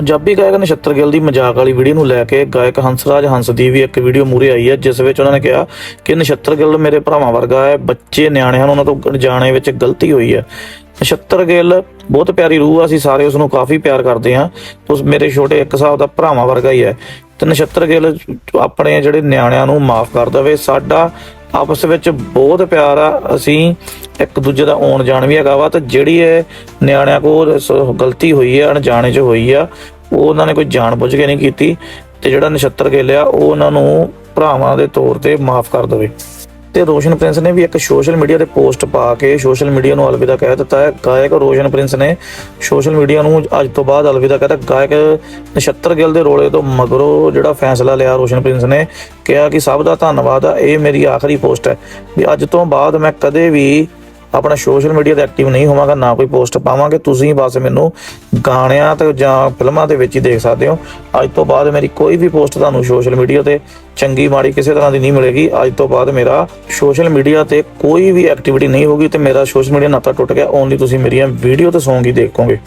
ਪੰਜਾਬੀ ਗਾਇਕ ਨਛੱਤਰ ਗਿੱਲ ਦੀ ਮਜ਼ਾਕ ਵਾਲੀ ਵੀਡੀਓ ਨੂੰ ਲੈ ਕੇ ਗਾਇਕ ਹੰਸਰਾਜ ਹੰਸ ਦੀ ਵੀ ਇੱਕ ਵੀਡੀਓ ਮੂਰੇ ਆਈ ਹੈ, ਜਿਸ ਵਿੱਚ ਉਹਨਾਂ ਨੇ ਕਿਹਾ ਕਿ ਨਛੱਤਰ ਗਿੱਲ ਮੇਰੇ ਭਰਾਵਾਂ ਵਰਗਾ ਹੈ, ਬੱਚੇ ਨਿਆਣੇ ਹਨ, ਉਹਨਾਂ ਤੋਂ ਜਾਣੇ ਵਿੱਚ ਗਲਤੀ ਹੋਈ ਹੈ। ਨਛੱਤਰ ਗਿੱਲ ਬਹੁਤ ਪਿਆਰੀ ਰੂਹ ਆ, ਅਸੀਂ ਸਾਰੇ ਉਸ ਨੂੰ ਕਾਫੀ ਪਿਆਰ ਕਰਦੇ ਹਾਂ। ਉਸ ਮੇਰੇ ਛੋਟੇ ਇੱਕ ਹਿਸਾਬ ਦਾ ਭਰਾਵਾਂ ਵਰਗਾ ਹੀ ਹੈ। ਤੇ ਨਛੱਤਰ ਗਿੱਲ ਆਪਣੇ ਜਿਹੜੇ ਨਿਆਣਿਆਂ ਨੂੰ ਮਾਫ ਕਰ ਦੇਵੇ, ਸਾਡਾ ਆਪਸ ਵਿੱਚ ਬਹੁਤ ਪਿਆਰ ਆ। ਅਸੀਂ ਇੱਕ ਦੂਜੇ ਦਾ ਆਉਣ ਜਾਣ ਵੀ ਹੈਗਾ ਵਾ ਤੇ ਜਿਹੜੀ ਇਹ ਨਿਆਣਿਆਂ ਕੋਲ ਗਲਤੀ ਹੋਈ ਆ, ਅਣਜਾਣੇ 'ਚ ਹੋਈ ਆ, ਉਹ ਉਹਨਾਂ ਨੇ ਕੋਈ ਜਾਣ ਬੁੱਝ ਕੇ ਨਹੀਂ ਕੀਤੀ ਤੇ ਜਿਹੜਾ ਨਛੱਤਰ ਗਿੱਲ ਆ, ਉਹ ਉਹਨਾਂ ਨੂੰ ਭਰਾਵਾਂ ਦੇ ਤੌਰ ਤੇ ਮਾਫ ਕਰ ਦੇਵੇ। ਤੇ ਰੋਸ਼ਨ ਪ੍ਰਿੰਸ ਨੇ ਵੀ ਇੱਕ ਸੋਸ਼ਲ ਮੀਡੀਆ ਤੇ ਪੋਸਟ ਪਾ ਕੇ ਸੋਸ਼ਲ ਮੀਡੀਆ ਨੂੰ ਅਲਵਿਦਾ ਕਹਿ ਦਿੱਤਾ ਹੈ। ਗਾਇਕ ਰੋਸ਼ਨ ਪ੍ਰਿੰਸ ਨੇ ਸੋਸ਼ਲ ਮੀਡੀਆ ਨੂੰ ਅੱਜ ਤੋਂ ਬਾਅਦ ਅਲਵਿਦਾ ਕਹਿ ਦਿੱਤਾ। ਗਾਇਕ ਨਛੱਤਰ ਗਿੱਲ ਦੇ ਰੋਲੇ ਤੋਂ ਮਗਰੋਂ ਜਿਹੜਾ ਫੈਸਲਾ ਲਿਆ ਰੋਸ਼ਨ ਪ੍ਰਿੰਸ ਨੇ, ਕਿਹਾ ਕਿ ਸਭ ਦਾ ਧੰਨਵਾਦ ਆ, ਇਹ ਮੇਰੀ ਆਖਰੀ ਪੋਸਟ ਹੈ। ਵੀ ਅੱਜ ਤੋਂ ਬਾਅਦ ਮੈਂ ਕਦੇ ਵੀ ਆਪਣਾ ਸੋਸ਼ਲ ਮੀਡੀਆ ਤੇ ਐਕਟਿਵ ਨਹੀਂ ਹੋਵਾਂਗਾ, ਨਾ ਕੋਈ ਪੋਸਟ ਪਾਵਾਂਗੇ। ਤੁਸੀਂ ਬਸ ਮੈਨੂੰ ਗਾਣਿਆਂ ਤੇ ਜਾਂ ਫਿਲਮਾਂ ਦੇ ਵਿੱਚ ਹੀ ਦੇਖ ਸਕਦੇ ਹੋ। ਅੱਜ ਤੋਂ ਬਾਅਦ ਮੇਰੀ ਕੋਈ ਵੀ ਪੋਸਟ ਤੁਹਾਨੂੰ ਸੋਸ਼ਲ ਮੀਡੀਆ ਤੇ ਚੰਗੀ ਮਾੜੀ ਕਿਸੇ ਤਰ੍ਹਾਂ ਦੀ ਨਹੀਂ ਮਿਲੇਗੀ। ਅੱਜ ਤੋਂ ਬਾਅਦ ਮੇਰਾ ਸੋਸ਼ਲ ਮੀਡੀਆ ਤੇ ਕੋਈ ਵੀ ਐਕਟੀਵਿਟੀ ਨਹੀਂ ਹੋਗੀ ਤੇ ਮੇਰਾ ਸੋਸ਼ਲ ਮੀਡੀਆ ਨਾਤਾ ਟੁੱਟ ਗਿਆ। ਓਨਲੀ ਤੁਸੀਂ ਮੇਰੀਆਂ ਵੀਡੀਓ ਤੇ ਸੌਂਗ ਹੀ ਦੇਖੋਗੇ।